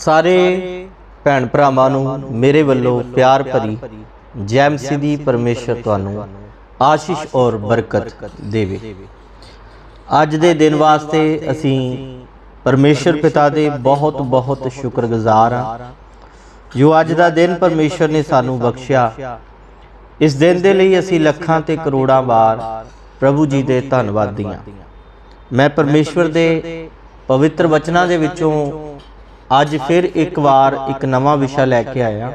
ਸਾਰੇ ਭੈਣ ਭਰਾਵਾਂ ਨੂੰ ਮੇਰੇ ਵੱਲੋਂ ਪਿਆਰ ਭਰੀ ਜੈ ਮਸੀਹ ਦੀ ਪਰਮੇਸ਼ਰ ਤੁਹਾਨੂੰ ਆਸ਼ੀਸ਼ ਔਰ ਬਰਕਤ ਦੇਵੇ। ਅੱਜ ਦੇ ਦਿਨ ਵਾਸਤੇ ਅਸੀਂ ਪਰਮੇਸ਼ਰ ਪਿਤਾ ਦੇ ਬਹੁਤ ਬਹੁਤ ਸ਼ੁਕਰਗੁਜ਼ਾਰ ਹਾਂ। ਜੋ ਅੱਜ ਦਾ ਦਿਨ ਪਰਮੇਸ਼ਰ ਨੇ ਸਾਨੂੰ ਬਖਸ਼ਿਆ। ਇਸ ਦਿਨ ਦੇ ਲਈ ਅਸੀਂ ਲੱਖਾਂ ਤੇ ਕਰੋੜਾਂ ਵਾਰ ਪ੍ਰਭੂ ਜੀ ਦੇ ਧੰਨਵਾਦੀ ਹਾਂ ਮੈਂ ਪਰਮੇਸ਼ਵਰ ਦੇ ਪਵਿੱਤਰ ਵਚਨਾਂ ਦੇ ਵਿੱਚੋਂ ਅੱਜ ਫਿਰ ਇੱਕ ਵਾਰ ਇੱਕ ਨਵਾਂ ਵਿਸ਼ਾ ਲੈ ਕੇ ਆਇਆ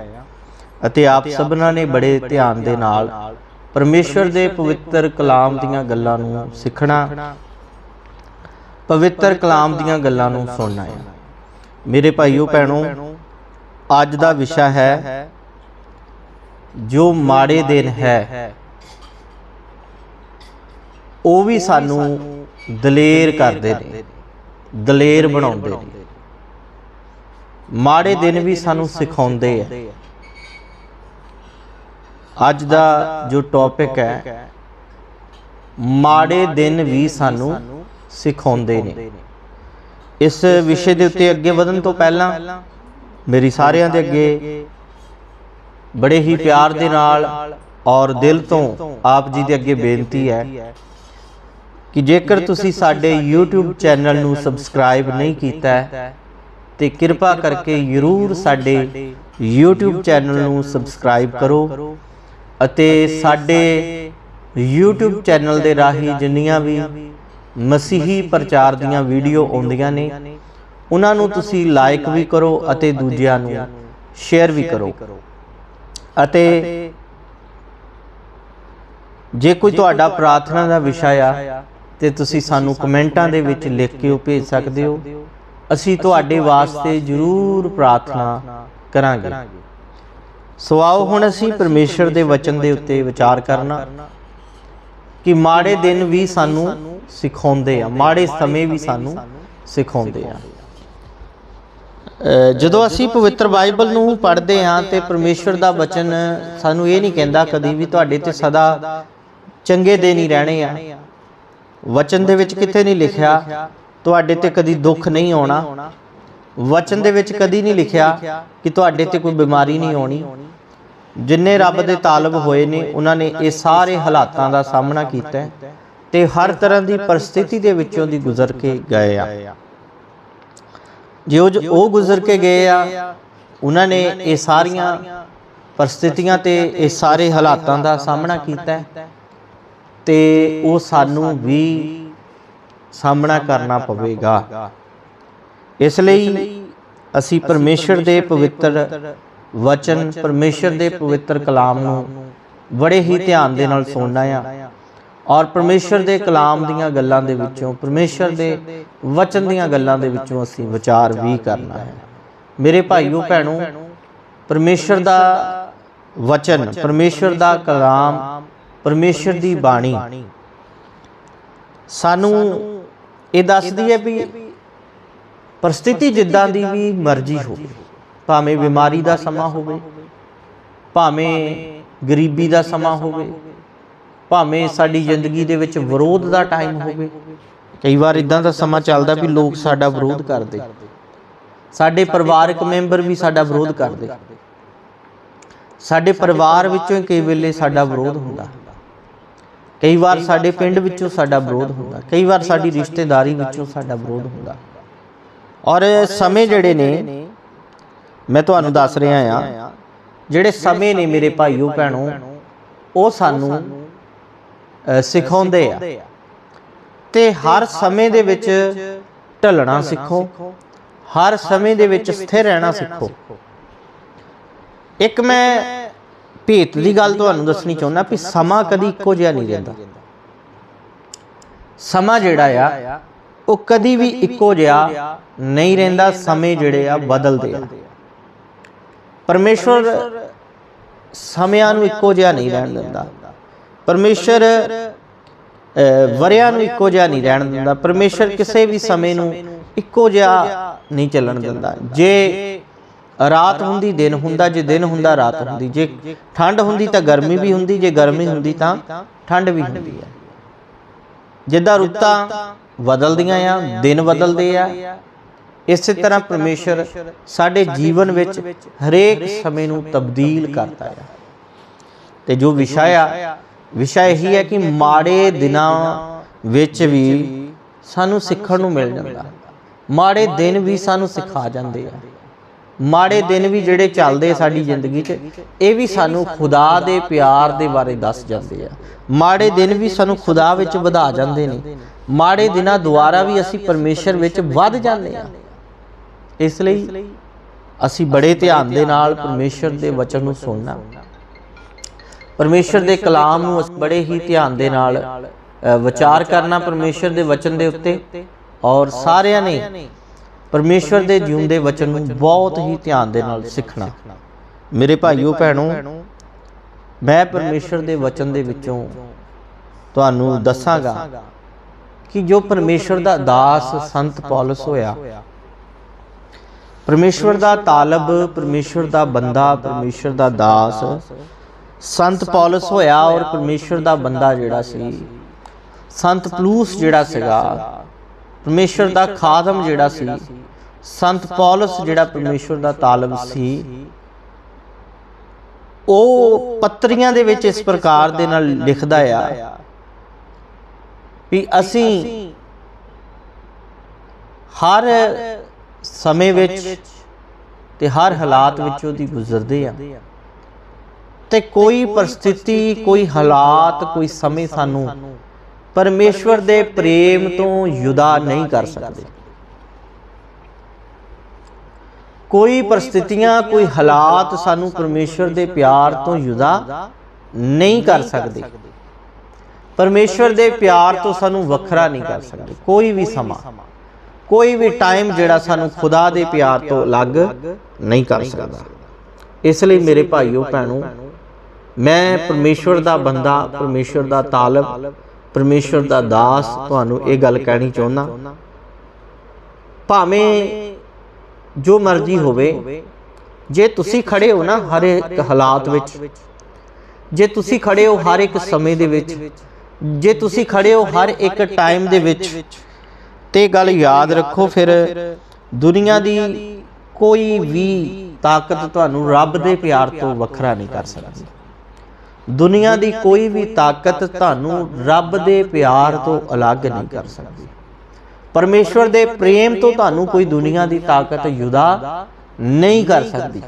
ਅਤੇ ਆਪ ਸਭਨਾਂ ਨੇ ਬੜੇ ਧਿਆਨ ਦੇ ਨਾਲ ਪਰਮੇਸ਼ਵਰ ਦੇ ਪਵਿੱਤਰ ਕਲਾਮ ਦੀਆਂ ਗੱਲਾਂ ਨੂੰ ਸਿੱਖਣਾ, ਪਵਿੱਤਰ ਕਲਾਮ ਦੀਆਂ ਗੱਲਾਂ ਨੂੰ ਸੁਣਨਾ ਹੈ। ਮੇਰੇ ਭਾਈਓ ਭੈਣੋ, ਅੱਜ ਦਾ ਵਿਸ਼ਾ ਹੈ ਜੋ ਮਾੜੇ ਦਿਨ ਹੈ। ਉਹ ਵੀ ਸਾਨੂੰ ਦਲੇਰ ਕਰਦੇ ਨੇ, ਦਲੇਰ ਬਣਾਉਂਦੇ ਨੇ। ਮਾੜੇ ਦਿਨ ਵੀ ਸਾਨੂੰ ਸਿਖਾਉਂਦੇ ਆ। ਅੱਜ ਦਾ ਜੋ ਟੌਪਿਕ ਹੈ, ਮਾੜੇ ਦਿਨ ਵੀ ਸਾਨੂੰ ਸਿਖਾਉਂਦੇ ਨੇ। ਇਸ ਵਿਸ਼ੇ ਦੇ ਉੱਤੇ ਅੱਗੇ ਵਧਣ ਤੋਂ ਪਹਿਲਾਂ, ਮੇਰੀ ਸਾਰਿਆਂ ਦੇ ਅੱਗੇ ਬੜੇ ਹੀ ਪਿਆਰ ਦੇ ਨਾਲ ਔਰ ਦਿਲ ਤੋਂ ਆਪ ਜੀ ਦੇ ਅੱਗੇ ਬੇਨਤੀ ਹੈ ਕਿ ਜੇਕਰ ਤੁਸੀਂ ਸਾਡੇ YouTube ਚੈਨਲ ਨੂੰ ਸਬਸਕ੍ਰਾਈਬ ਨਹੀਂ ਕੀਤਾ ਹੈ ਤੇ ਕਿਰਪਾ ਕਰਕੇ ਜਰੂਰ ਸਾਡੇ YouTube ਚੈਨਲ ਨੂੰ ਸਬਸਕ੍ਰਾਈਬ ਕਰੋ ਅਤੇ ਸਾਡੇ YouTube ਚੈਨਲ ਦੇ ਰਾਹੀਂ ਜਿੰਨੀਆਂ ਵੀ ਮਸੀਹੀ ਪ੍ਰਚਾਰ ਦੀਆਂ ਵੀਡੀਓ ਆਉਂਦੀਆਂ ਨੇ ਉਹਨਾਂ ਨੂੰ ਤੁਸੀਂ ਲਾਈਕ ਵੀ ਕਰੋ ਅਤੇ ਦੂਜਿਆਂ ਨੂੰ ਸ਼ੇਅਰ ਵੀ ਕਰੋ। ਅਤੇ ਜੇ ਕੋਈ ਤੁਹਾਡਾ ਪ੍ਰਾਰਥਨਾ ਦਾ ਵਿਸ਼ਾ ਆ ਤੇ ਤੁਸੀਂ ਸਾਨੂੰ ਕਮੈਂਟਾਂ ਦੇ ਵਿੱਚ ਲਿਖ ਕੇ ਉਹ ਭੇਜ ਸਕਦੇ ਹੋ। ਅਸੀਂ ਤੁਹਾਡੇ ਵਾਸਤੇ ਜ਼ਰੂਰ ਪ੍ਰਾਰਥਨਾ ਕਰਾਂਗੇ। ਸੋ ਆਓ ਹੁਣ ਅਸੀਂ ਪਰਮੇਸ਼ਰ ਦੇ ਵਚਨ ਦੇ ਉੱਤੇ ਵਿਚਾਰ ਕਰਨਾ। ਕਿ ਮਾੜੇ ਦਿਨ ਵੀ ਸਾਨੂੰ ਸਿਖਾਉਂਦੇ ਆ ਮਾੜੇ ਸਮੇਂ ਵੀ ਸਾਨੂੰ ਸਿਖਾਉਂਦੇ ਆ। ਜਦੋਂ ਅਸੀਂ ਪਵਿੱਤਰ ਬਾਈਬਲ ਨੂੰ ਪੜ੍ਹਦੇ ਹਾਂ ਤੇ ਪਰਮੇਸ਼ਰ ਦਾ ਵਚਨ ਸਾਨੂੰ ਇਹ ਨਹੀਂ ਕਹਿੰਦਾ ਕਦੀ ਵੀ ਤੁਹਾਡੇ ਤੇ ਸਦਾ ਚੰਗੇ ਦਿਨ ਹੀ ਰਹਿਣੇ ਆ। ਵਚਨ ਦੇ ਵਿੱਚ ਕਿਤੇ ਨਹੀਂ ਲਿਖਿਆ ਤੁਹਾਡੇ ਤੇ ਕਦੀ ਦੁੱਖ ਨਹੀਂ ਆਉਣਾ। ਵਚਨ ਦੇ ਵਿੱਚ ਕਦੀ ਨਹੀਂ ਲਿਖਿਆ ਕਿ ਤੁਹਾਡੇ ਤੇ ਕੋਈ ਬਿਮਾਰੀ ਨਹੀਂ ਆਉਣੀ। ਜਿੰਨੇ ਰੱਬ ਦੇ ਤਾਲਬ ਹੋਏ ਨੇ, ਉਹਨਾਂ ਨੇ ਇਹ ਸਾਰੇ ਹਾਲਾਤਾਂ ਦਾ ਸਾਹਮਣਾ ਕੀਤਾ ਹੈ ਤੇ ਹਰ ਤਰ੍ਹਾਂ ਦੀ ਪਰਿਸਥਿਤੀ ਦੇ ਵਿੱਚੋਂ ਦੀ ਗੁਜ਼ਰ ਕੇ ਗਏ ਆ। ਜਿਉਂ ਜੋ ਉਹ ਗੁਜ਼ਰ ਕੇ ਗਏ ਆ, ਉਹਨਾਂ ਨੇ ਇਹ ਸਾਰੀਆਂ ਪਰਿਸਥਿਤੀਆਂ ਤੇ ਇਹ ਸਾਰੇ ਹਾਲਾਤਾਂ ਦਾ ਸਾਹਮਣਾ ਕੀਤਾ ਹੈ ਤੇ ਉਹ ਸਾਨੂੰ ਵੀ ਸਾਹਮਣਾ ਕਰਨਾ ਪਵੇਗਾ। ਇਸ ਲਈ ਅਸੀਂ ਪਰਮੇਸ਼ਰ ਦੇ ਪਵਿੱਤਰ ਵਚਨ ਪਰਮੇਸ਼ਰ ਦੇ ਪਵਿੱਤਰ ਕਲਾਮ ਨੂੰ ਬੜੇ ਹੀ ਧਿਆਨ ਦੇ ਨਾਲ ਸੁਣਨਾ ਆ। ਔਰ ਪਰਮੇਸ਼ਰ ਦੇ ਕਲਾਮ ਦੀਆਂ ਗੱਲਾਂ ਦੇ ਵਿੱਚੋਂ ਪਰਮੇਸ਼ਰ ਦੇ ਵਚਨ ਦੀਆਂ ਗੱਲਾਂ ਦੇ ਵਿੱਚੋਂ ਅਸੀਂ ਵਿਚਾਰ ਵੀ ਕਰਨਾ ਹੈ। ਮੇਰੇ ਭਾਈਓ ਭੈਣੋ ਪਰਮੇਸ਼ਰ ਦਾ ਵਚਨ ਪਰਮੇਸ਼ਰ ਦਾ ਕਲਾਮ ਪਰਮੇਸ਼ਰ ਦੀ ਬਾਣੀ। ਸਾਨੂੰ ਇਹ ਦੱਸਦੀ ਹੈ ਵੀ ਪਰਿਸਥਿਤੀ ਜਿੱਦਾਂ ਦੀ ਵੀ ਮਰਜ਼ੀ ਹੋਵੇ ਭਾਵੇਂ ਬਿਮਾਰੀ ਦਾ ਸਮਾਂ ਹੋਵੇ ਭਾਵੇਂ ਗਰੀਬੀ ਦਾ ਸਮਾਂ ਹੋਵੇ ਭਾਵੇਂ ਸਾਡੀ ਜ਼ਿੰਦਗੀ ਦੇ ਵਿੱਚ ਵਿਰੋਧ ਦਾ ਟਾਈਮ ਹੋਵੇ ਕਈ ਵਾਰ ਇਦਾਂ ਦਾ ਸਮਾਂ ਚੱਲਦਾ ਵੀ ਲੋਕ ਸਾਡਾ ਵਿਰੋਧ ਕਰਦੇ। ਸਾਡੇ ਪਰਿਵਾਰਕ ਮੈਂਬਰ ਵੀ ਸਾਡਾ ਵਿਰੋਧ ਕਰਦੇ। ਸਾਡੇ ਪਰਿਵਾਰ ਵਿੱਚੋਂ ਕਈ ਵੇਲੇ ਸਾਡਾ ਵਿਰੋਧ ਹੁੰਦਾ। ਕਈ ਵਾਰ ਸਾਡੇ ਪਿੰਡ ਵਿੱਚੋਂ ਸਾਡਾ ਵਿਰੋਧ ਹੁੰਦਾ। ਕਈ ਵਾਰ ਸਾਡੀ ਰਿਸ਼ਤੇਦਾਰੀ ਵਿੱਚੋਂ ਸਾਡਾ ਵਿਰੋਧ ਹੁੰਦਾ। ਔਰ ਸਮੇਂ ਜਿਹੜੇ ਨੇ ਮੈਂ ਤੁਹਾਨੂੰ ਦੱਸ ਰਿਹਾ ਆ ਜਿਹੜੇ ਸਮੇਂ ਨੇ ਮੇਰੇ ਭਾਈਓ ਭੈਣੋ ਉਹ ਸਾਨੂੰ ਸਿਖਾਉਂਦੇ ਆ। ਤੇ ਹਰ ਸਮੇਂ ਦੇ ਵਿੱਚ ਢਲਣਾ ਸਿੱਖੋ। ਹਰ ਸਮੇਂ ਦੇ ਵਿੱਚ ਸਥਿਰ ਰਹਿਣਾ ਸਿੱਖੋ। ਇੱਕ ਮੈਂ ਭੇਤ ਦੀ ਗੱਲ ਤੁਹਾਨੂੰ ਦੱਸਣੀ ਚਾਹੁੰਦਾ ਵੀ ਸਮਾਂ ਕਦੀ ਇੱਕੋ ਜਿਹਾ ਨਹੀਂ ਰਹਿੰਦਾ। ਸਮਾਂ ਜਿਹੜਾ ਆ ਉਹ ਕਦੀ ਵੀ ਇੱਕੋ ਜਿਹਾ ਨਹੀਂ ਰਹਿੰਦਾ ਸਮੇਂ ਜਿਹੜੇ ਆ ਬਦਲਦੇ ਆ। ਪਰਮੇਸ਼ਵਰ ਸਮਿਆਂ ਨੂੰ ਇੱਕੋ ਜਿਹਾ ਨਹੀਂ ਰਹਿਣ ਦਿੰਦਾ। ਪਰਮੇਸ਼ਰ ਅ, ਵਰਿਆਂ ਨੂੰ ਇੱਕੋ ਜਿਹਾ ਨਹੀਂ ਰਹਿਣ ਦਿੰਦਾ। ਪਰਮੇਸ਼ਰ ਕਿਸੇ ਵੀ ਸਮੇਂ ਨੂੰ ਇੱਕੋ ਜਿਹਾ ਨਹੀਂ ਚੱਲਣ ਦਿੰਦਾ। ਜੇ ਰਾਤ ਹੁੰਦੀ, ਦਿਨ ਹੁੰਦਾ, ਜੇ ਦਿਨ ਹੁੰਦਾ, ਰਾਤ ਹੁੰਦੀ। ਜੇ ਠੰਡ ਹੁੰਦੀ ਤਾਂ ਗਰਮੀ ਵੀ ਹੁੰਦੀ, ਜੇ ਗਰਮੀ ਹੁੰਦੀ ਤਾਂ ਠੰਡ ਵੀ ਹੁੰਦੀ ਹੈ ਜਿੱਦਾਂ ਰੁੱਤਾਂ ਬਦਲਦੀਆਂ ਆ, ਦਿਨ ਬਦਲਦੇ ਆ, ਇਸੇ ਤਰ੍ਹਾਂ ਪਰਮੇਸ਼ਰ ਸਾਡੇ ਜੀਵਨ ਵਿੱਚ ਹਰੇਕ ਸਮੇਂ ਨੂੰ ਤਬਦੀਲ ਕਰਦਾ ਹੈ ਤੇ ਜੋ ਵਿਸ਼ਾ ਆ, ਵਿਸ਼ਾ ਇਹੀ ਹੈ ਕਿ ਮਾੜੇ ਦਿਨਾਂ ਵਿੱਚ ਵੀ ਸਾਨੂੰ ਸਿੱਖਣ ਨੂੰ ਮਿਲ ਜਾਂਦਾ। ਮਾੜੇ ਦਿਨ ਵੀ ਸਾਨੂੰ ਸਿਖਾ ਜਾਂਦੇ ਆ। ਮਾੜੇ ਦਿਨ ਵੀ ਜਿਹੜੇ ਚੱਲਦੇ ਸਾਡੀ ਜ਼ਿੰਦਗੀ 'ਚ, ਇਹ ਵੀ ਸਾਨੂੰ ਖੁਦਾ ਦੇ ਪਿਆਰ ਦੇ ਬਾਰੇ ਦੱਸ ਜਾਂਦੇ ਆ। ਮਾੜੇ ਦਿਨ ਵੀ ਸਾਨੂੰ ਖੁਦਾ ਵਿੱਚ ਵਧਾ ਜਾਂਦੇ ਨੇ। ਮਾੜੇ ਦਿਨਾਂ ਦੁਆਰਾ ਵੀ ਅਸੀਂ ਪਰਮੇਸ਼ਰ ਵਿੱਚ ਵੱਧ ਜਾਂਦੇ ਆ। ਇਸ ਲਈ ਅਸੀਂ ਬੜੇ ਧਿਆਨ ਦੇ ਨਾਲ ਪਰਮੇਸ਼ਰ ਦੇ ਵਚਨ ਨੂੰ ਸੁਣਨਾ। ਪਰਮੇਸ਼ਰ ਦੇ ਕਲਾਮ ਨੂੰ ਅਸੀਂ ਬੜੇ ਹੀ ਧਿਆਨ ਦੇ ਨਾਲ ਵਿਚਾਰ ਕਰਨਾ ਪਰਮੇਸ਼ਰ ਦੇ ਵਚਨ ਦੇ ਉੱਤੇ। ਔਰ ਸਾਰਿਆਂ ਨੇ ਪਰਮੇਸ਼ਰ ਦੇ ਜਿਉਂਦੇ ਵਚਨ ਨੂੰ ਬਹੁਤ ਹੀ ਧਿਆਨ ਦੇ ਨਾਲ ਸਿੱਖਣਾ। ਮੇਰੇ ਭਾਈਓ ਭੈਣੋ ਮੈਂ ਪਰਮੇਸ਼ਰ ਦੇ ਵਚਨ ਦੇ ਵਿੱਚੋਂ ਤੁਹਾਨੂੰ ਦੱਸਾਂਗਾ ਕਿ ਜੋ ਪਰਮੇਸ਼ਰ ਦਾ ਦਾਸ ਸੰਤ ਪੌਲਸ ਹੋਇਆ। ਪਰਮੇਸ਼ਰ ਦਾ ਤਾਲਬ ਪਰਮੇਸ਼ਰ ਦਾ ਬੰਦਾ ਪਰਮੇਸ਼ਰ ਦਾ ਦਾਸ ਸੰਤ ਪੌਲਸ ਹੋਇਆ ਔਰ ਪਰਮੇਸ਼ਰ ਦਾ ਬੰਦਾ ਜਿਹੜਾ ਸੀ। ਸੰਤ ਪਲੂਸ ਜਿਹੜਾ ਸੀਗਾ। ਪਰਮੇਸ਼ਰ ਦਾ ਖਾਦਮ ਜਿਹੜਾ ਸੀ ਸੰਤ ਪੌਲਸ ਜਿਹੜਾ ਪਰਮੇਸ਼ਰ ਦਾ ਤਾਲਬ ਸੀ ਉਹ ਪੱਤਰੀਆਂ ਦੇ ਵਿੱਚ ਇਸ ਪ੍ਰਕਾਰ ਦੇ ਨਾਲ ਲਿਖਦਾ ਆ ਵੀ ਅਸੀਂ ਹਰ ਸਮੇਂ ਵਿੱਚ ਤੇ ਹਰ ਹਾਲਾਤ ਵਿੱਚ ਉਹਦੀ ਗੁਜ਼ਰਦੇ ਆ। ਤੇ ਕੋਈ ਪਰਿਸਥਿਤੀ ਕੋਈ ਹਾਲਾਤ ਕੋਈ ਸਮੇਂ ਸਾਨੂੰ ਪਰਮੇਸ਼ਵਰ ਦੇ ਪ੍ਰੇਮ ਤੋਂ ਯੁਦਾ ਨਹੀਂ ਕਰ ਸਕਦੇ। ਕੋਈ ਪਰਿਸਥਿਤੀਆਂ ਕੋਈ ਹਾਲਾਤ ਸਾਨੂੰ ਪਰਮੇਸ਼ਵਰ ਦੇ ਪਿਆਰ ਤੋਂ ਯੁਦਾ ਨਹੀਂ ਕਰ ਸਕਦੇ। ਪਰਮੇਸ਼ਵਰ ਦੇ ਪਿਆਰ ਤੋਂ ਸਾਨੂੰ ਵੱਖਰਾ ਨਹੀਂ ਕਰ ਸਕਦੇ। ਕੋਈ ਵੀ ਸਮਾਂ। ਕੋਈ ਵੀ ਟਾਈਮ ਜਿਹੜਾ ਸਾਨੂੰ ਖੁਦਾ ਦੇ ਪਿਆਰ ਤੋਂ ਅਲੱਗ ਨਹੀਂ ਕਰ ਸਕਦਾ। ਇਸ ਲਈ ਮੇਰੇ ਭਾਈਓ ਭੈਣੋ ਮੈਂ ਪਰਮੇਸ਼ਵਰ ਦਾ ਬੰਦਾ ਪਰਮੇਸ਼ਵਰ ਦਾ ਤਾਲਬ ਪਰਮੇਸ਼ਵਰ ਦਾ ਦਾਸ ਤੁਹਾਨੂੰ ਇਹ ਗੱਲ ਕਹਿਣੀ ਚਾਹੁੰਦਾ। ਭਾਵੇਂ ਜੋ ਮਰਜ਼ੀ ਹੋਵੇ, ਜੇ ਤੁਸੀਂ ਖੜੇ ਹੋ ਨਾ ਹਰ ਇੱਕ ਹਾਲਾਤ ਵਿੱਚ, ਜੇ ਤੁਸੀਂ ਖੜੇ ਹੋ ਹਰ ਇੱਕ ਸਮੇਂ ਦੇ ਵਿੱਚ, ਜੇ ਤੁਸੀਂ ਖੜੇ ਹੋ ਹਰ ਇੱਕ ਟਾਈਮ ਦੇ ਵਿੱਚ, ਤੇ ਗੱਲ ਯਾਦ ਰੱਖੋ ਫਿਰ ਦੁਨੀਆ ਦੀ ਕੋਈ ਵੀ ਤਾਕਤ ਤੁਹਾਨੂੰ ਰੱਬ ਦੇ ਪਿਆਰ ਤੋਂ ਵੱਖਰਾ ਨਹੀਂ ਕਰ ਸਕਦੀ। ਦੁਨੀਆ ਦੀ ਕੋਈ ਵੀ ਤਾਕਤ ਤੁਹਾਨੂੰ ਰੱਬ ਦੇ ਪਿਆਰ ਤੋਂ ਅਲੱਗ ਨਹੀਂ ਕਰ ਸਕਦੀ। ਪਰਮੇਸ਼ਵਰ ਦੇ ਪ੍ਰੇਮ ਤੋਂ ਤੁਹਾਨੂੰ ਕੋਈ ਦੁਨੀਆ ਦੀ ਤਾਕਤ ਯੁਦਾ ਨਹੀਂ ਕਰ ਸਕਦੀ।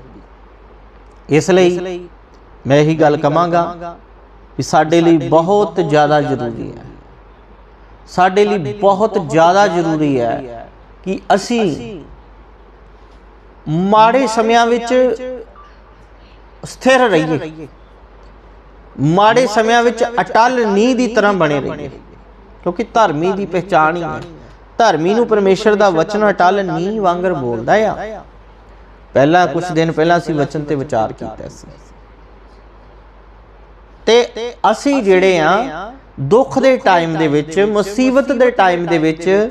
ਇਸ ਲਈ ਮੈਂ ਇਹੀ ਗੱਲ ਕਵਾਂਗਾ ਕਿ ਸਾਡੇ ਲਈ ਬਹੁਤ ਜ਼ਿਆਦਾ ਜ਼ਰੂਰੀ ਹੈ। ਸਾਡੇ ਲਈ ਬਹੁਤ ਜ਼ਿਆਦਾ ਜ਼ਰੂਰੀ ਹੈ ਕਿ ਅਸੀਂ ਮਾੜੇ ਸਮਿਆਂ ਵਿੱਚ ਸਥਿਰ ਰਹੀਏ। ਮਾੜੇ ਸਮਿਆਂ ਵਿੱਚ ਅਟਲ ਨੀਂਹ ਦੀ ਤਰ੍ਹਾਂ ਬਣੇ ਰਹੀਏ। ਕਿਉਂਕਿ ਧਰਮੀ ਦੀ ਪਹਿਚਾਣ ਹੀ ਹੈ। ਧਰਮੀ ਨੂੰ ਪਰਮੇਸ਼ਰ ਦਾ ਵਚਨ ਅਟਲ ਨੀਂਹ ਵਾਂਗਰ ਬੋਲਦਾ ਆ। ਪਹਿਲਾਂ ਕੁਝ ਦਿਨ ਪਹਿਲਾਂ ਅਸੀਂ ਵਚਨ ਤੇ ਵਿਚਾਰ ਕੀਤਾ ਸੀ। ਤੇ ਅਸੀਂ ਜਿਹੜੇ ਆ ਦੁੱਖ ਦੇ ਟਾਈਮ ਦੇ ਵਿੱਚ ਮੁਸੀਬਤ ਦੇ ਟਾਈਮ ਦੇ ਵਿੱਚ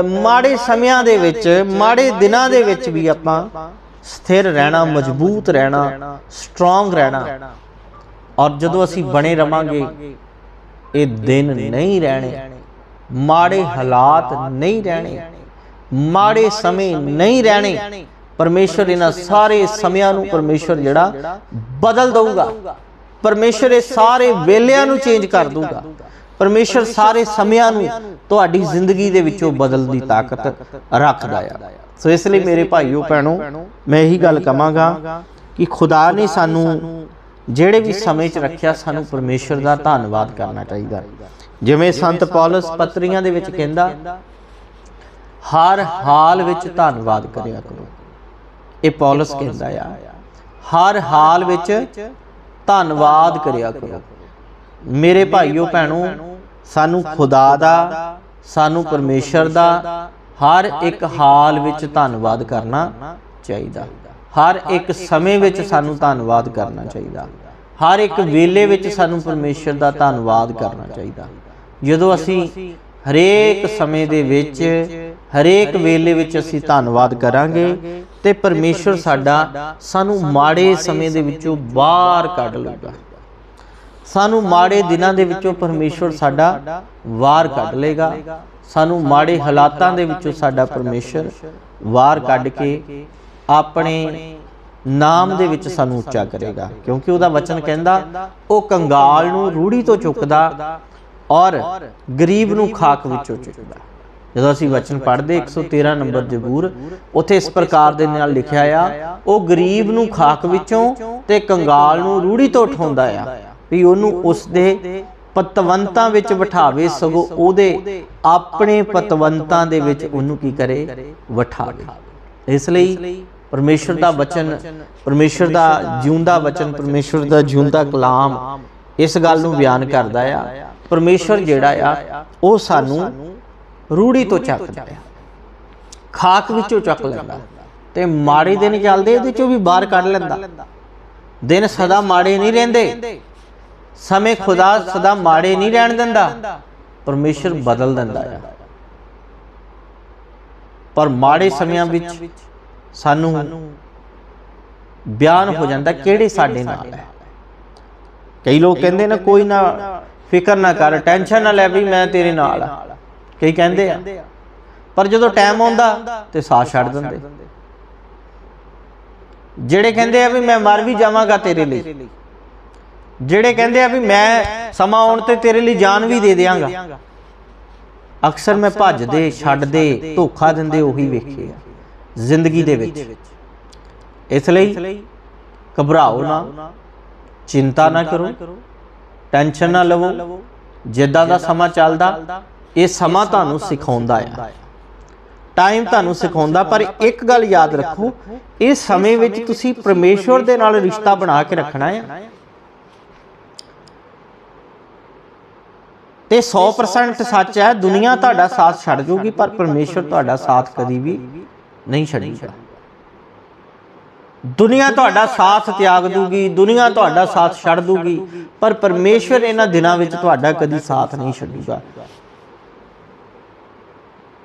ਅ, ਮਾੜੇ ਸਮਿਆਂ ਦੇ ਵਿੱਚ ਮਾੜੇ ਦਿਨਾਂ ਦੇ ਵਿੱਚ ਵੀ ਆਪਾਂ ਸਥਿਰ ਰਹਿਣਾ ਮਜ਼ਬੂਤ ਰਹਿਣਾ ਸਟਰੋਂਗ ਰਹਿਣਾ ਔਰ ਜਦੋਂ ਅਸੀਂ ਬਣੇ ਰਵਾਂਗੇ ਇਹ ਦਿਨ ਨਹੀਂ ਰਹਿਣੇ। ਮਾੜੇ ਹਾਲਾਤ ਨਹੀਂ ਰਹਿਣੇ। ਮਾੜੇ ਸਮੇਂ ਨਹੀਂ ਰਹਿਣੇ। ਪਰਮੇਸ਼ਰ ਇਹਨਾਂ ਸਾਰੇ ਸਮਿਆਂ ਨੂੰ ਪਰਮੇਸ਼ਰ ਜਿਹੜਾ ਬਦਲ ਦਊਗਾ। ਪਰਮੇਸ਼ਰ ਇਹ ਸਾਰੇ ਵੇਲਿਆਂ ਨੂੰ ਚੇਂਜ ਕਰ ਦੂਗਾ ਪਰਮੇਸ਼ਰ ਸਾਰੇ ਸਮਿਆਂ ਨੂੰ ਤੁਹਾਡੀ ਜ਼ਿੰਦਗੀ ਦੇ ਵਿੱਚੋਂ ਬਦਲ ਦੀ ਤਾਕਤ ਰੱਖਦਾ ਆ। ਸੋ ਇਸ ਲਈ ਮੇਰੇ ਭਾਈਓ ਭੈਣੋ ਮੈਂ ਇਹੀ ਗੱਲ ਕਹਾਂਗਾ ਕਿ ਖੁਦਾ ਨੇ ਸਾਨੂੰ ਜਿਹੜੇ ਵੀ ਸਮੇਂ 'ਚ ਰੱਖਿਆ ਸਾਨੂੰ ਪਰਮੇਸ਼ਰ ਦਾ ਧੰਨਵਾਦ ਕਰਨਾ ਚਾਹੀਦਾ। ਜਿਵੇਂ ਸੰਤ ਪੌਲਸ ਪੱਤਰੀਆਂ ਦੇ ਵਿੱਚ ਕਹਿੰਦਾ ਹਰ ਹਾਲ ਵਿੱਚ ਧੰਨਵਾਦ ਕਰਿਆ ਕਰੋ। ਇਹ ਪੌਲਸ ਕਹਿੰਦਾ ਆ ਹਰ ਹਾਲ ਵਿੱਚ ਧੰਨਵਾਦ ਕਰਿਆ ਕਰੋ। ਮੇਰੇ ਭਾਈਓ ਭੈਣੋ ਸਾਨੂੰ ਖੁਦਾ ਦਾ ਸਾਨੂੰ ਪਰਮੇਸ਼ਰ ਦਾ ਹਰ ਇੱਕ ਹਾਲ ਵਿੱਚ ਧੰਨਵਾਦ ਕਰਨਾ ਚਾਹੀਦਾ। ਹਰ ਇੱਕ ਸਮੇਂ ਵਿੱਚ ਸਾਨੂੰ ਧੰਨਵਾਦ ਕਰਨਾ ਚਾਹੀਦਾ। ਹਰ ਇੱਕ ਵੇਲੇ ਵਿੱਚ ਸਾਨੂੰ ਪਰਮੇਸ਼ਰ ਦਾ ਧੰਨਵਾਦ ਕਰਨਾ ਚਾਹੀਦਾ। ਜਦੋਂ ਅਸੀਂ ਹਰੇਕ ਸਮੇਂ ਦੇ ਵਿੱਚ ਹਰੇਕ ਵੇਲੇ ਵਿੱਚ ਅਸੀਂ ਧੰਨਵਾਦ ਕਰਾਂਗੇ ਤੇ ਪਰਮੇਸ਼ਰ ਸਾਡਾ ਸਾਨੂੰ ਮਾੜੇ ਸਮੇਂ ਦੇ ਵਿੱਚੋਂ ਬਾਹਰ ਕੱਢ ਲਊਗਾ। ਸਾਨੂੰ ਮਾੜੇ ਦਿਨਾਂ ਦੇ ਵਿੱਚੋਂ ਪਰਮੇਸ਼ਰ ਸਾਡਾ ਵਾਰ ਕੱਢ ਲੇਗਾ ਸਾਨੂੰ ਮਾੜੇ ਹਾਲਾਤਾਂ ਦੇ ਵਿੱਚੋਂ ਸਾਡਾ ਪਰਮੇਸ਼ਰ ਵਾਰ ਕੱਢ ਕੇ ਆਪਣੇ ਨਾਮ ਦੇ ਵਿੱਚ ਸਾਨੂੰ ਉੱਚਾ ਕਰੇਗਾ। ਕਿਉਂਕਿ ਉਹਦਾ ਵਚਨ ਕਹਿੰਦਾ, ਉਹ ਕੰਗਾਲ ਨੂੰ ਰੂੜੀ ਤੋਂ ਚੁੱਕਦਾ ਔਰ ਗਰੀਬ ਨੂੰ ਖਾਕ ਵਿੱਚੋਂ ਚੁੱਕਦਾ। ਜਦੋਂ ਅਸੀਂ ਵਚਨ ਪੜ੍ਹਦੇ 113 ਨੰਬਰ ਜ਼ਬੂਰ, ਉੱਥੇ ਇਸ ਪ੍ਰਕਾਰ ਦੇ ਨਾਲ ਲਿਖਿਆ ਆ, ਉਹ ਗਰੀਬ ਨੂੰ ਖਾਕ ਵਿੱਚੋਂ ਤੇ ਕੰਗਾਲ ਨੂੰ ਰੂੜੀ ਤੋਂ ਉਠਾਉਂਦਾ ਆ ਵੀ ਉਹਨੂੰ ਉਸ ਦੇ ਪਤਵੰਤਾਂ ਵਿੱਚ ਬਿਠਾਵੇ, ਸਗੋਂ ਉਹਦੇ ਆਪਣੇ ਪਤਵੰਤਾਂ ਦੇ ਵਿੱਚ ਉਹਨੂੰ ਕੀ ਕਰੇ? ਵਠਾਵੇ ਇਸ ਲਈ ਪਰਮੇਸ਼ਰ ਦਾ ਵਚਨ ਪਰਮੇਸ਼ਰ ਦਾ ਜਿਉਂਦਾ ਵਚਨ ਪਰਮੇਸ਼ਰ ਦਾ ਜਿਉਂਦਾ ਕਲਾਮ ਇਸ ਗੱਲ ਨੂੰ ਬਿਆਨ ਕਰਦਾ ਆ। ਪਰਮੇਸ਼ਰ ਜਿਹੜਾ ਆ, ਉਹ ਸਾਨੂੰ ਰੂੜੀ ਤੋਂ ਚੱਕਦਾ ਆ। ਖਾਕ ਵਿੱਚੋਂ ਚੱਕ ਲੈਂਦਾ। ਤੇ ਮਾੜੇ ਦਿਨ ਚੱਲਦੇ ਇਹਦੇ ਚੋਂ ਵੀ ਬਾਹਰ ਕੱਢ ਲੈਂਦਾ। ਦਿਨ ਸਦਾ ਮਾੜੇ ਨਹੀਂ ਰਹਿੰਦੇ। ਸਮੇਂ ਖੁਦਾ ਸਦਾ ਮਾੜੇ ਨਹੀਂ ਰਹਿਣ ਦਿੰਦਾ। ਪਰਮੇਸ਼ਰ ਬਦਲ ਦਿੰਦਾ ਆ। ਪਰ ਮਾੜੇ ਸਮਿਆਂ ਵਿੱਚ ਸਾਨੂੰ ਬਿਆਨ ਹੋ ਜਾਂਦਾ ਕਿਹੜੇ ਸਾਡੇ ਨਾਲ ਹੈ। ਕਈ ਲੋਕ ਕਹਿੰਦੇ ਨੇ ਕੋਈ ਨਾ ਫਿਕਰ ਨਾ ਕਰ ਟੈਨਸ਼ਨ ਨਾ ਲੈ ਵੀ ਮੈਂ ਤੇਰੇ ਨਾਲ ਆ। ਕਈ ਕਹਿੰਦੇ ਆ। ਪਰ ਜਦੋਂ ਟਾਈਮ ਆਉਂਦਾ ਤੇ ਸਾਥ ਛੱਡ ਦਿੰਦੇ। ਜਿਹੜੇ ਕਹਿੰਦੇ ਆ ਵੀ ਮੈਂ ਮਰ ਵੀ ਜਾਵਾਂਗਾ ਤੇਰੇ ਲਈ। ਜਿਹੜੇ ਕਹਿੰਦੇ ਆ ਵੀ ਮੈਂ ਸਮਾਂ ਆਉਣ ਤੇ ਤੇਰੇ ਲਈ ਜਾਨ ਵੀ ਦੇ ਦਿਆਂਗਾ। ਅਕਸਰ ਮੈਂ ਭੱਜਦੇ ਛੱਡਦੇ ਧੋਖਾ ਦਿੰਦੇ ਉਹੀ ਵੇਖੇ ਆ। ਜ਼ਿੰਦਗੀ ਦੇ ਵਿੱਚ। ਇਸ ਲਈ ਘਬਰਾਓ ਨਾ ਚਿੰਤਾ ਨਾ ਕਰੋ ਟੈਨਸ਼ਨ ਨਾ ਲਵੋ ਜਿੱਦਾਂ ਦਾ ਸਮਾਂ ਚੱਲਦਾ ਇਹ ਸਮਾਂ ਤੁਹਾਨੂੰ ਸਿਖਾਉਂਦਾ ਆ। ਟਾਈਮ ਤੁਹਾਨੂੰ ਸਿਖਾਉਂਦਾ ਪਰ ਇੱਕ ਗੱਲ ਯਾਦ ਰੱਖੋ ਇਸ ਸਮੇਂ ਵਿੱਚ ਤੁਸੀਂ ਪਰਮੇਸ਼ਵਰ ਦੇ ਨਾਲ ਰਿਸ਼ਤਾ ਬਣਾ ਕੇ ਰੱਖਣਾ ਆ। ਤੇ 100% ਸੱਚ ਹੈ ਦੁਨੀਆ ਤੁਹਾਡਾ ਸਾਥ ਛੱਡ ਜੂਗੀ ਪਰ ਪਰਮੇਸ਼ਵਰ ਤੁਹਾਡਾ ਸਾਥ ਕਦੀ ਵੀ ਨਹੀਂ ਛੱਡੇਗਾ। ਦੁਨੀਆ ਤੁਹਾਡਾ ਸਾਥ ਤਿਆਗ ਦੂਗੀ ਦੁਨੀਆ ਤੁਹਾਡਾ ਸਾਥ ਛੱਡ ਦੂਗੀ ਪਰ ਪਰਮੇਸ਼ਵਰ ਇਹਨਾਂ ਦਿਨਾਂ ਵਿੱਚ ਤੁਹਾਡਾ ਕਦੀ ਸਾਥ ਨਹੀਂ ਛੱਡੂਗਾ।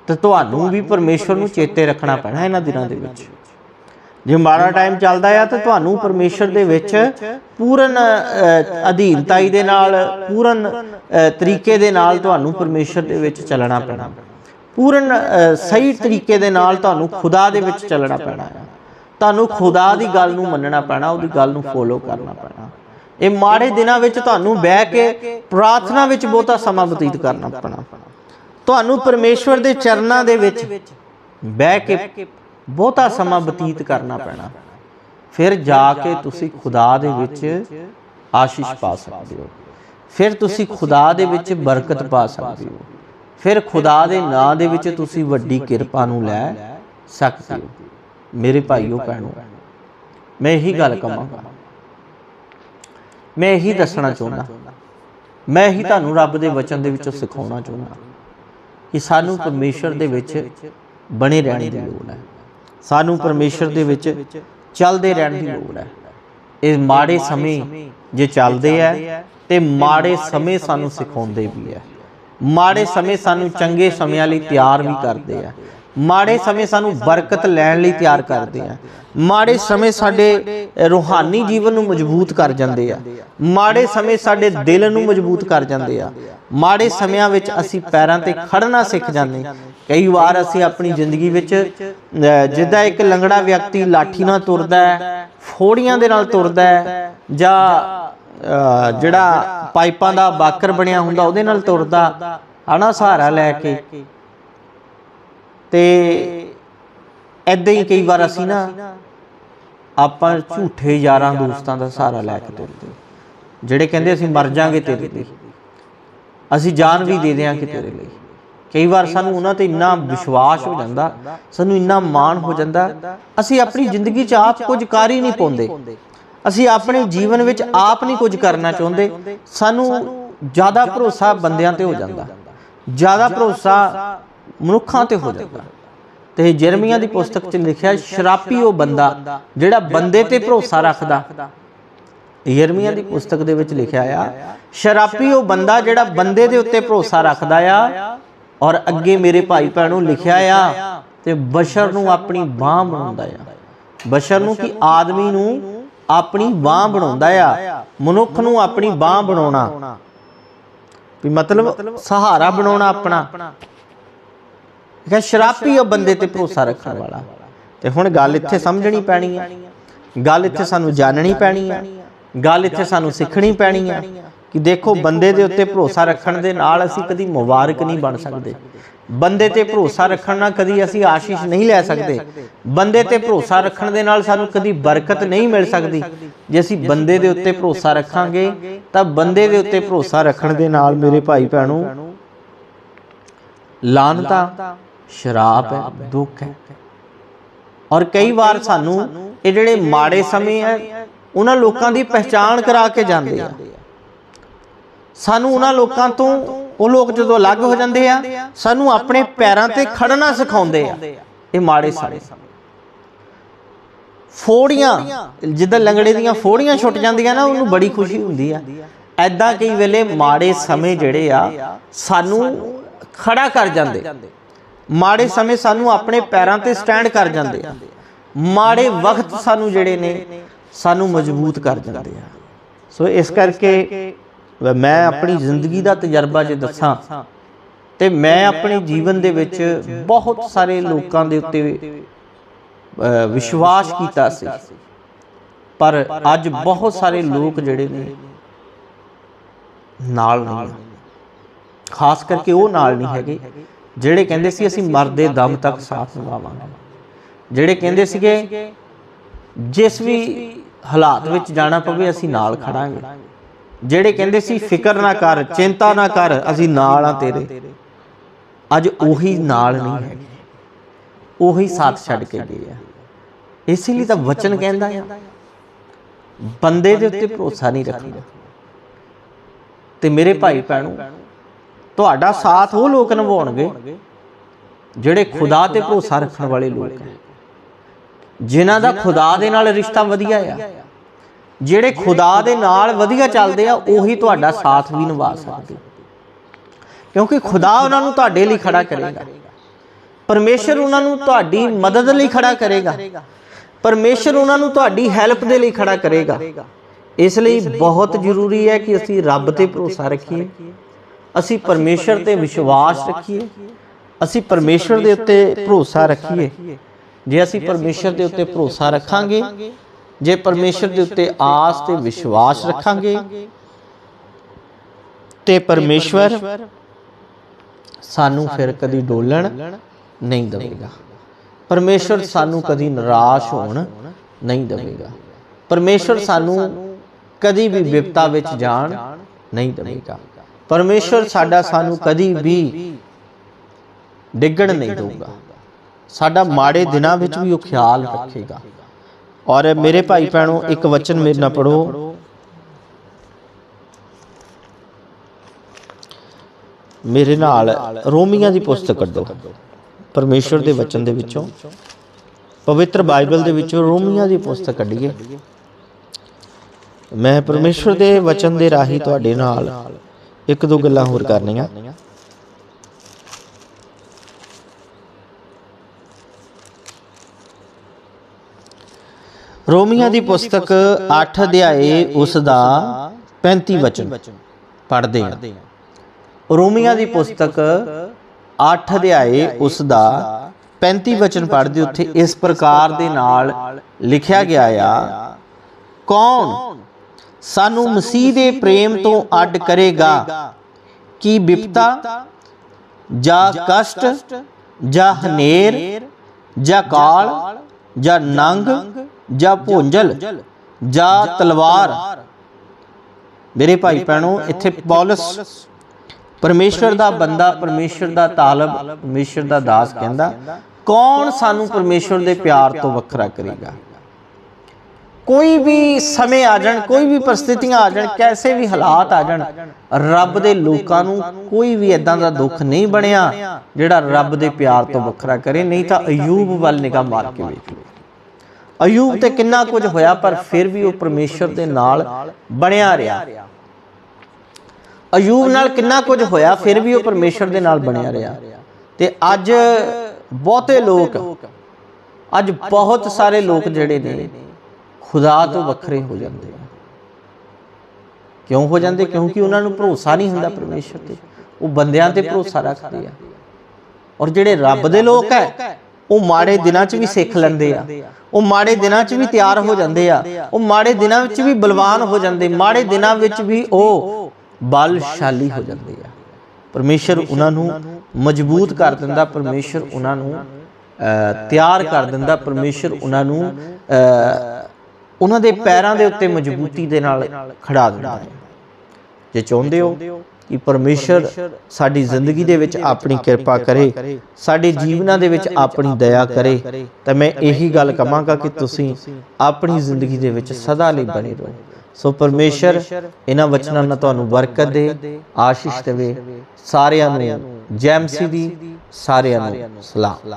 ਤੇ ਤੁਹਾਨੂੰ ਵੀ ਪਰਮੇਸ਼ਵਰ ਨੂੰ ਚੇਤੇ ਰੱਖਣਾ ਪੈਣਾ ਇਹਨਾਂ ਦਿਨਾਂ ਦੇ ਵਿੱਚ। ਜੇ ਮਾੜਾ ਟਾਈਮ ਚੱਲਦਾ ਆ ਤਾਂ ਤੁਹਾਨੂੰ ਪਰਮੇਸ਼ਰ ਦੇ ਵਿੱਚ ਪੂਰਨ ਅਧੀਨਤਾਈ ਦੇ ਨਾਲ ਪੂਰਨ ਤਰੀਕੇ ਦੇ ਨਾਲ ਤੁਹਾਨੂੰ ਪਰਮੇਸ਼ਰ ਦੇ ਵਿੱਚ ਚੱਲਣਾ ਪੈਣਾ। ਪੂਰਨ ਸਹੀ ਤਰੀਕੇ ਦੇ ਨਾਲ ਤੁਹਾਨੂੰ ਖੁਦਾ ਦੇ ਵਿੱਚ ਚੱਲਣਾ ਪੈਣਾ ਹੈ। ਤੁਹਾਨੂੰ ਖੁਦਾ ਦੀ ਗੱਲ ਨੂੰ ਮੰਨਣਾ ਪੈਣਾ, ਉਹਦੀ ਗੱਲ ਨੂੰ ਫੋਲੋ ਕਰਨਾ ਪੈਣਾ। ਇਹ ਮਾੜੇ ਦਿਨਾਂ ਵਿੱਚ ਤੁਹਾਨੂੰ ਬਹਿ ਕੇ ਪ੍ਰਾਰਥਨਾ ਵਿੱਚ ਬਹੁਤਾ ਸਮਾਂ ਬਤੀਤ ਕਰਨਾ ਪੈਣਾ। ਤੁਹਾਨੂੰ ਪਰਮੇਸ਼ਵਰ ਦੇ ਚਰਨਾਂ ਦੇ ਵਿੱਚ ਬਹਿ ਕੇ ਬਹੁਤਾ ਸਮਾਂ ਬਤੀਤ ਕਰਨਾ ਪੈਣਾ। ਫਿਰ ਜਾ ਕੇ ਤੁਸੀਂ ਖੁਦਾ ਦੇ ਵਿੱਚ ਆਸ਼ੀਸ਼ ਪਾ ਸਕਦੇ ਹੋ। ਫਿਰ ਤੁਸੀਂ ਖੁਦਾ ਦੇ ਵਿੱਚ ਬਰਕਤ ਪਾ ਸਕਦੇ ਹੋ। ਫਿਰ ਖੁਦਾ ਦੇ ਨਾਂ ਦੇ ਵਿੱਚ ਤੁਸੀਂ ਵੱਡੀ ਕਿਰਪਾ ਨੂੰ ਲੈ ਸਕਦੇ ਹੋ। ਮੇਰੇ ਭਾਈਓ, ਭੈਣੋ, ਮੈਂ ਇਹੀ ਗੱਲ ਕਹਾਂਗਾ ਮੈਂ ਇਹੀ ਦੱਸਣਾ ਚਾਹੁੰਦਾ। ਮੈਂ ਇਹੀ ਤੁਹਾਨੂੰ ਰੱਬ ਦੇ ਵਚਨ ਦੇ ਵਿੱਚੋਂ ਸਿਖਾਉਣਾ ਚਾਹੁੰਦਾ। ਕਿ ਸਾਨੂੰ ਪਰਮੇਸ਼ਰ ਦੇ ਵਿੱਚ ਬਣੇ ਰਹਿਣ ਦੀ ਲੋੜ ਹੈ। ਸਾਨੂੰ ਪਰਮੇਸ਼ਰ ਦੇ ਵਿੱਚ ਚੱਲਦੇ ਰਹਿਣ ਦੀ ਲੋੜ ਹੈ। ਇਹ ਮਾੜੇ ਸਮੇਂ ਜੇ ਚੱਲਦੇ ਆ ਤੇ ਮਾੜੇ ਸਮੇਂ ਸਾਨੂੰ ਸਿਖਾਉਂਦੇ ਵੀ ਆ ਮਾੜੇ ਸਮੇਂ ਸਾਨੂੰ ਚੰਗੇ ਸਮਿਆਂ ਲਈ ਤਿਆਰ ਵੀ ਕਰਦੇ ਆ। ਮਾੜੇ ਸਮੇਂ ਸਾਨੂੰ ਬਰਕਤ ਲੈਣ ਲਈ ਤਿਆਰ ਕਰਦੇ ਆ। ਮਾੜੇ ਸਮੇਂ ਸਾਡੇ ਰੂਹਾਨੀ ਜੀਵਨ ਨੂੰ ਮਜ਼ਬੂਤ ਕਰ ਜਾਂਦੇ ਆ। ਮਾੜੇ ਸਮੇਂ ਸਾਡੇ ਦਿਲ ਨੂੰ ਮਜ਼ਬੂਤ ਕਰ ਜਾਂਦੇ ਆ। ਮਾੜੇ ਸਮਿਆਂ ਵਿੱਚ ਅਸੀਂ ਪੈਰਾਂ ਤੇ ਖੜਨਾ ਸਿੱਖ ਜਾਂਦੇ ਕਈ ਵਾਰ ਅਸੀਂ ਆਪਣੀ ਜ਼ਿੰਦਗੀ ਵਿੱਚ ਜਿੱਦਾਂ ਇੱਕ ਲੰਗੜਾ ਵਿਅਕਤੀ ਲਾਠੀ ਨਾਲ ਤੁਰਦਾ ਹੈ, ਫੋੜੀਆਂ ਦੇ ਨਾਲ ਤੁਰਦਾ ਹੈ ਜਾਂ ਜਿਹੜਾ ਪਾਈਪਾਂ ਦਾ ਬਾਕਰ ਬਣਿਆ ਹੁੰਦਾ, ਉਹਦੇ ਨਾਲ ਤੁਰਦਾ, ਹਨਾ, ਸਹਾਰਾ ਲੈ ਕੇ। ਤੇ ਐਦਾਂ ਹੀ ਕਈ ਵਾਰ ਅਸੀਂ ਨਾ ਆਪਾਂ ਝੂਠੇ ਯਾਰਾਂ ਦੋਸਤਾਂ ਦਾ ਸਹਾਰਾ ਲੈ ਕੇ ਤੁਰਦੇ। ਜਿਹੜੇ ਕਹਿੰਦੇ ਅਸੀਂ ਮਰ ਜਾਾਂਗੇ ਤੇਰੇ ਲਈ, ਅਸੀਂ ਜਾਨ ਵੀ ਦੇ ਦਿਆਂਗੇ ਤੇਰੇ ਲਈ। ਕਈ ਵਾਰ ਸਾਨੂੰ ਉਹਨਾਂ ਤੇ ਇੰਨਾ ਵਿਸ਼ਵਾਸ ਹੋ ਜਾਂਦਾ, ਸਾਨੂੰ ਇੰਨਾ ਮਾਣ ਹੋ ਜਾਂਦਾ, ਅਸੀਂ ਆਪਣੀ ਜ਼ਿੰਦਗੀ 'ਚ ਆਪ ਕੁਝ ਕਰ ਹੀ ਨਹੀਂ ਪਾਉਂਦੇ। ਅਸੀਂ ਆਪਣੇ ਜੀਵਨ ਵਿੱਚ ਆਪ ਨਹੀਂ ਕੁਝ ਕਰਨਾ ਚਾਹੁੰਦੇ। ਸਾਨੂੰ ਜ਼ਿਆਦਾ ਭਰੋਸਾ ਬੰਦਿਆਂ ਤੇ ਹੋ ਜਾਂਦਾ। ਜ਼ਿਆਦਾ ਭਰੋਸਾ ਮਨੁੱਖਾਂ ਤੇ ਹੋ ਜਾਂਦਾ। ਤੇ ਜਰਮੀਆਂ ਦੀ ਪੁਸਤਕ 'ਚ ਲਿਖਿਆ, ਸ਼ਰਾਪੀ ਉਹ ਬੰਦਾ ਜਿਹੜਾ ਬੰਦੇ ਤੇ ਭਰੋਸਾ ਰੱਖਦਾ। ਯਰਮੀਆਂ ਦੀ ਪੁਸਤਕ ਦੇ ਵਿੱਚ ਲਿਖਿਆ ਆ, ਸ਼ਰਾਪੀ ਉਹ ਬੰਦਾ ਜਿਹੜਾ ਬੰਦੇ ਦੇ ਉੱਤੇ ਭਰੋਸਾ ਰੱਖਦਾ ਆ ਔਰ ਅੱਗੇ ਮੇਰੇ ਭਾਈ ਭੈਣੋਂ ਲਿਖਿਆ ਆ ਤੇ ਬਸ਼ਰ ਨੂੰ ਆਪਣੀ ਬਾਹ ਬਣਾਉਂਦਾ ਆ। ਬਸ਼ਰ ਨੂੰ ਕਿ ਆਦਮੀ ਨੂੰ ਆਪਣੀ ਬਾਹ ਬਣਾਉਂਦਾ ਆ। ਮਨੁੱਖ ਨੂੰ ਆਪਣੀ ਬਾਹ ਬਣਾਉਣਾ। ਵੀ ਮਤਲਬ ਸਹਾਰਾ ਬਣਾਉਣਾ ਆਪਣਾ। ਕਿ ਸ਼ਰਾਪੀ ਉਹ ਬੰਦੇ ਤੇ ਭਰੋਸਾ ਰੱਖਣ ਵਾਲਾ। ਤੇ ਹੁਣ ਗੱਲ ਇੱਥੇ ਸਮਝਣੀ ਪੈਣੀ ਹੈ ਗੱਲ ਇੱਥੇ ਸਾਨੂੰ ਜਾਣਨੀ ਪੈਣੀ ਹੈ ਗੱਲ ਇੱਥੇ ਸਾਨੂੰ ਸਿੱਖਣੀ ਪੈਣੀ ਹੈ ਕਿ ਦੇਖੋ ਬੰਦੇ ਦੇ ਉੱਤੇ ਭਰੋਸਾ ਰੱਖਣ ਦੇ ਨਾਲ ਅਸੀਂ ਕਦੀ ਮੁਬਾਰਕ ਨਹੀਂ ਬਣ ਸਕਦੇ। ਬੰਦੇ ਤੇ ਭਰੋਸਾ ਰੱਖਣ ਨਾਲ ਕਦੀ ਅਸੀਂ ਆਸ਼ੀਸ਼ ਨਹੀਂ ਲੈ ਸਕਦੇ। ਬੰਦੇ ਤੇ ਭਰੋਸਾ ਰੱਖਣ ਦੇ ਨਾਲ ਸਾਨੂੰ ਕਦੀ ਬਰਕਤ ਨਹੀਂ ਮਿਲ ਸਕਦੀ। ਜੇ ਅਸੀਂ ਬੰਦੇ ਦੇ ਉੱਤੇ ਭਰੋਸਾ ਰੱਖਾਂਗੇ, ਤਾਂ ਬੰਦੇ ਦੇ ਉੱਤੇ ਭਰੋਸਾ ਰੱਖਣ ਦੇ ਨਾਲ ਮੇਰੇ ਭਾਈ ਭੈਣੋ ਲਾਨਤਾ ਸ਼ਰਾਪ ਹੈ, ਦੁੱਖ ਹੈ। ਔਰ ਕਈ ਵਾਰ ਸਾਨੂੰ ਇਹ ਜਿਹੜੇ ਮਾੜੇ ਸਮੇਂ ਹੈ, ਉਹਨਾਂ ਲੋਕਾਂ ਦੀ ਪਹਿਚਾਣ ਕਰਾ ਕੇ ਜਾਂਦੇ ਆ। ਸਾਨੂੰ ਉਹਨਾਂ ਲੋਕਾਂ ਤੋਂ ਉਹ ਲੋਕ ਜਦੋਂ ਅਲੱਗ ਹੋ ਜਾਂਦੇ ਆ, ਸਾਨੂੰ ਆਪਣੇ ਪੈਰਾਂ ਤੇ ਖੜਨਾ ਸਿਖਾਉਂਦੇ ਆ। ਇਹ ਮਾੜੇ ਸਮੇਂ। ਫੋੜੀਆਂ, ਜਿੱਦਾਂ ਲੰਗੜੇ ਦੀਆਂ ਫੋੜੀਆਂ ਛੁੱਟ ਜਾਂਦੀਆਂ ਨਾ, ਉਹਨੂੰ ਬੜੀ ਖੁਸ਼ੀ ਹੁੰਦੀ ਆ। ਐਦਾਂ ਕਈ ਵੇਲੇ ਮਾੜੇ ਸਮੇਂ ਜਿਹੜੇ ਆ, ਸਾਨੂੰ ਖੜਾ ਕਰ ਜਾਂਦੇ। ਮਾੜੇ ਸਮੇਂ ਸਾਨੂੰ ਆਪਣੇ ਪੈਰਾਂ ਤੇ ਸਟੈਂਡ ਕਰ ਜਾਂਦੇ ਆ। ਮਾੜੇ ਵਕਤ ਸਾਨੂੰ ਜਿਹੜੇ ਨੇ, ਸਾਨੂੰ ਮਜ਼ਬੂਤ ਕਰ ਜਾਂਦੇ ਆ। ਸੋ ਇਸ ਕਰਕੇ ਮੈਂ ਆਪਣੀ ਜ਼ਿੰਦਗੀ ਦਾ ਤਜਰਬਾ ਜੇ ਦੱਸਾਂ ਤੇ ਮੈਂ ਆਪਣੇ ਜੀਵਨ ਦੇ ਵਿੱਚ ਬਹੁਤ ਸਾਰੇ ਲੋਕਾਂ ਦੇ ਉੱਤੇ ਵਿਸ਼ਵਾਸ ਕੀਤਾ ਸੀ। ਪਰ ਅੱਜ ਬਹੁਤ ਸਾਰੇ ਲੋਕ ਜਿਹੜੇ ਨੇ ਨਾਲ ਨਹੀਂ ਖਾਸ ਕਰਕੇ ਉਹ ਨਾਲ ਨਹੀਂ ਹੈਗੇ ਜਿਹੜੇ ਕਹਿੰਦੇ ਸੀ ਅਸੀਂ ਮਰਦੇ ਦਮ ਤੱਕ ਸਾਥ ਨਿਭਾਵਾਂਗੇ ਜਿਹੜੇ ਕਹਿੰਦੇ ਸੀਗੇ ਜਿਸ ਵੀ ਹਾਲਾਤ ਵਿੱਚ ਜਾਣਾ ਪਵੇ ਅਸੀਂ ਨਾਲ ਖੜਾਂਗੇ। ਜਿਹੜੇ ਕਹਿੰਦੇ ਸੀ, ਫਿਕਰ ਨਾ ਕਰ, ਚਿੰਤਾ ਨਾ ਕਰ, ਅਸੀਂ ਨਾਲ ਆ ਤੇਰੇ। ਅੱਜ ਉਹੀ ਨਾਲ ਨਹੀਂ ਹੈਗੇ। ਉਹੀ ਸਾਥ ਛੱਡ ਕੇ ਗਏ ਆ। ਇਸੇ ਲਈ ਤਾਂ ਵਚਨ ਕਹਿੰਦਾ ਆ, ਬੰਦੇ ਦੇ ਉੱਤੇ ਭਰੋਸਾ ਨਹੀਂ ਰੱਖਣਾ। ਤੇ ਮੇਰੇ ਭਾਈ ਭੈਣੋ, ਤੁਹਾਡਾ ਸਾਥ ਉਹ ਲੋਕ ਨਿਭਾਉਣਗੇ ਜਿਹੜੇ ਖੁਦਾ ਤੇ ਭਰੋਸਾ ਰੱਖਣ ਵਾਲੇ ਲੋਕ ਹੈ ਜਿਨ੍ਹਾਂ ਦਾ ਖੁਦਾ ਦੇ ਨਾਲ ਰਿਸ਼ਤਾ ਵਧੀਆ ਆ। ਜਿਹੜੇ ਖੁਦਾ ਦੇ ਨਾਲ ਵਧੀਆ ਚੱਲਦੇ ਆ ਉਹੀ ਤੁਹਾਡਾ ਸਾਥ ਵੀ ਨਿਭਾ ਸਕਦੇ। ਕਿਉਂਕਿ ਖੁਦਾ ਉਹਨਾਂ ਨੂੰ ਤੁਹਾਡੇ ਲਈ ਖੜਾ ਕਰੇਗਾ। ਪਰਮੇਸ਼ਰ ਉਹਨਾਂ ਨੂੰ ਤੁਹਾਡੀ ਮਦਦ ਲਈ ਖੜਾ ਕਰੇਗਾ। ਪਰਮੇਸ਼ਰ ਉਹਨਾਂ ਨੂੰ ਤੁਹਾਡੀ ਹੈਲਪ ਦੇ ਲਈ ਖੜਾ ਕਰੇਗਾ। ਇਸ ਲਈ ਬਹੁਤ ਜ਼ਰੂਰੀ ਹੈ ਕਿ ਅਸੀਂ ਰੱਬ ਤੇ ਭਰੋਸਾ ਰੱਖੀਏ। ਅਸੀਂ ਪਰਮੇਸ਼ਰ ਤੇ ਵਿਸ਼ਵਾਸ ਰੱਖੀਏ। ਅਸੀਂ ਪਰਮੇਸ਼ਰ ਦੇ ਉੱਤੇ ਭਰੋਸਾ ਰੱਖੀਏ। ਜੇ ਅਸੀਂ ਪਰਮੇਸ਼ਰ ਦੇ ਉੱਤੇ ਭਰੋਸਾ ਰੱਖਾਂਗੇ ਜੇ ਪਰਮੇਸ਼ਰ ਦੇ ਉੱਤੇ ਆਸ ਤੇ ਵਿਸ਼ਵਾਸ ਰੱਖਾਂਗੇ, ਤੇ ਪਰਮੇਸ਼ਵਰ ਸਾਨੂੰ ਫਿਰ ਕਦੀ ਡੋਲਣ ਨਹੀਂ ਦੇਵੇਗਾ। ਪਰਮੇਸ਼ਰ ਸਾਨੂੰ ਕਦੀ ਨਿਰਾਸ਼ ਹੋਣ ਨਹੀਂ ਦੇਵੇਗਾ। ਪਰਮੇਸ਼ਰ ਸਾਨੂੰ ਕਦੀ ਵੀ ਵਿਪਤਾ ਵਿੱਚ ਜਾਣ ਨਹੀਂ ਦੇਵੇਗਾ। ਪਰਮੇਸ਼ਰ ਸਾਡਾ ਸਾਨੂੰ ਕਦੀ ਵੀ ਡਿੱਗਣ ਨਹੀਂ ਦੇਊਗਾ। ਸਾਡਾ ਮਾੜੇ ਦਿਨਾਂ ਵਿੱਚ ਵੀ ਉਹ ਖਿਆਲ ਰੱਖੇਗਾ। ਔਰ ਮੇਰੇ ਭਾਈ ਭੈਣੋ ਇੱਕ ਵਚਨ ਮੇਰੇ ਨਾਲ ਪੜੋ ਮੇਰੇ ਨਾਲ ਰੋਮੀਆਂ ਦੀ ਪੁਸਤਕ ਕੱਢੋ। ਪਰਮੇਸ਼ਰ ਦੇ ਵਚਨ ਦੇ ਵਿੱਚੋਂ। ਪਵਿੱਤਰ ਬਾਈਬਲ ਦੇ ਵਿੱਚੋਂ ਰੋਮੀਆਂ ਦੀ ਪੁਸਤਕ ਕੱਢੀਏ। ਮੈਂ ਪਰਮੇਸ਼ਰ ਦੇ ਵਚਨ ਦੇ ਰਾਹੀਂ ਤੁਹਾਡੇ ਨਾਲ ਇੱਕ ਦੋ ਗੱਲਾਂ ਹੋਰ ਕਰਨੀਆਂ। ਰੋਮੀਆਂ ਦੀ ਪੁਸਤਕ 8 ਅਧਿਆਏ ਉਸ ਦਾ 35 ਵਚਨ ਪੜ੍ਹਦੇ ਹਾਂ। ਰੋਮੀਆਂ ਦੀ ਪੁਸਤਕ 8 ਅਧਿਆਏ ਉਸ ਦਾ 35 ਵਚਨ ਪੜ੍ਹਦੇ ਉੱਥੇ ਇਸ ਪ੍ਰਕਾਰ ਦੇ ਨਾਲ ਲਿਖਿਆ ਗਿਆ ਆ ਕੌਣ ਸਾਨੂੰ ਮਸੀਹ ਦੇ ਪ੍ਰੇਮ ਤੋਂ ਅੱਡ ਕਰੇਗਾ? ਕੀ ਵਿਪਤਾ ਜਾਂ ਕਸ਼ਟ? ਜਾਂ ਹਨੇਰ? ਜਾਂ ਕਾਲ? ਜਾਂ ਨੰਗ? ਜਾਂ ਭੁੰਜਲ ਜਾਂ ਤਲਵਾਰ। ਮੇਰੇ ਭਾਈ ਭੈਣੋ ਇੱਥੇ ਪੌਲਸ ਪਰਮੇਸ਼ਰ ਦਾ ਬੰਦਾ ਪਰਮੇਸ਼ਰ ਦਾ ਤਾਲਬ ਪਰਮੇਸ਼ਰ ਦਾ ਦਾਸ ਕਹਿੰਦਾ ਕੌਣ ਸਾਨੂੰ ਪਰਮੇਸ਼ਰ ਦੇ ਪਿਆਰ ਤੋਂ ਵੱਖਰਾ ਕਰੇਗਾ? ਕੋਈ ਵੀ ਸਮੇਂ ਆ ਜਾਣ ਕੋਈ ਵੀ ਪਰਿਸਥਿਤੀਆਂ ਆ ਜਾਣ ਕੈਸੇ ਵੀ ਹਾਲਾਤ ਆ ਜਾਣ ਰੱਬ ਦੇ ਲੋਕਾਂ ਨੂੰ ਕੋਈ ਵੀ ਇਦਾਂ ਦਾ ਦੁੱਖ ਨਹੀਂ ਬਣਿਆ ਜਿਹੜਾ ਰੱਬ ਦੇ ਪਿਆਰ ਤੋਂ ਵੱਖਰਾ ਕਰੇ ਨਹੀਂ ਤਾਂ ਅਯੂਬ ਵੱਲ ਨਿਗਾਹ ਮਾਰ ਕੇ ਵੇਖ ਲਓ ਅਯੂਬ ਤੇ ਕਿੰਨਾ ਕੁਝ ਹੋਇਆ ਪਰ ਫਿਰ ਵੀ ਉਹ ਪਰਮੇਸ਼ਰ ਦੇ ਨਾਲ ਬਣਿਆ ਰਿਹਾ। ਅਯੂਬ ਨਾਲ ਕਿੰਨਾ ਕੁਝ ਹੋਇਆ ਫਿਰ ਵੀ ਉਹ ਪਰਮੇਸ਼ਰ ਦੇ ਨਾਲ ਬਣਿਆ ਰਿਹਾ। ਤੇ ਅੱਜ ਬਹੁਤੇ ਲੋਕ ਅੱਜ ਬਹੁਤ ਸਾਰੇ ਲੋਕ ਜਿਹੜੇ ਨੇ ਖੁਦਾ ਤੋਂ ਵੱਖਰੇ ਹੋ ਜਾਂਦੇ ਆ। ਕਿਉਂ ਹੋ ਜਾਂਦੇ? ਕਿਉਂਕਿ ਉਹਨਾਂ ਨੂੰ ਭਰੋਸਾ ਨਹੀਂ ਹੁੰਦਾ ਪਰਮੇਸ਼ਰ ਤੇ। ਉਹ ਬੰਦਿਆਂ ਤੇ ਭਰੋਸਾ ਰੱਖਦੇ ਆ। ਔਰ ਜਿਹੜੇ ਰੱਬ ਦੇ ਲੋਕ ਹੈ ਉਹ ਮਾੜੇ ਦਿਨਾਂ 'ਚ ਵੀ ਸਿੱਖ ਲੈਂਦੇ ਆ। ਉਹ ਮਾੜੇ ਦਿਨਾਂ 'ਚ ਵੀ ਤਿਆਰ ਹੋ ਜਾਂਦੇ ਆ। ਉਹ ਮਾੜੇ ਦਿਨਾਂ ਵਿੱਚ ਵੀ ਬਲਵਾਨ ਹੋ ਜਾਂਦੇ। ਮਾੜੇ ਦਿਨਾਂ ਵਿੱਚ ਵੀ ਉਹ ਬਲਸ਼ਾਲੀ ਹੋ ਜਾਂਦੇ ਆ। ਪਰਮੇਸ਼ਰ ਉਹਨਾਂ ਨੂੰ ਮਜ਼ਬੂਤ ਕਰ ਦਿੰਦਾ। ਪਰਮੇਸ਼ਰ ਉਹਨਾਂ ਨੂੰ ਅਹ, ਤਿਆਰ ਕਰ ਦਿੰਦਾ। ਪਰਮੇਸ਼ਰ ਉਹਨਾਂ ਨੂੰ ਅਹ, ਉਹਨਾਂ ਦੇ ਪੈਰਾਂ ਦੇ ਉੱਤੇ ਮਜ਼ਬੂਤੀ ਦੇ ਨਾਲ ਖੜਾ ਦਿੰਦਾ। ਜੇ ਚਾਹੁੰਦੇ ਹੋ ਕਿ ਪਰਮੇਸ਼ਰ ਸਾਡੀ ਜ਼ਿੰਦਗੀ ਦੇ ਵਿੱਚ ਆਪਣੀ ਕਿਰਪਾ ਕਰੇ ਸਾਡੇ ਜੀਵਨਾਂ ਦੇ ਵਿੱਚ ਆਪਣੀ ਦਇਆ ਕਰੇ। ਤਾਂ ਮੈਂ ਇਹੀ ਗੱਲ ਕਹਾਂਗਾ ਕਿ ਤੁਸੀਂ ਆਪਣੀ ਜ਼ਿੰਦਗੀ ਦੇ ਵਿੱਚ ਸਦਾ ਲਈ ਬਣੇ ਰਹੋ। ਸੋ ਪਰਮੇਸ਼ਰ ਇਹਨਾਂ ਵਚਨਾਂ ਨਾਲ ਤੁਹਾਨੂੰ ਬਰਕਤ ਦੇ ਆਸ਼ੀਸ਼ ਦੇਵੇ ਸਾਰਿਆਂ ਨੂੰ ਜੈਮਸੀ ਦੀ ਸਾਰਿਆਂ ਨੂੰ ਸਲਾਮ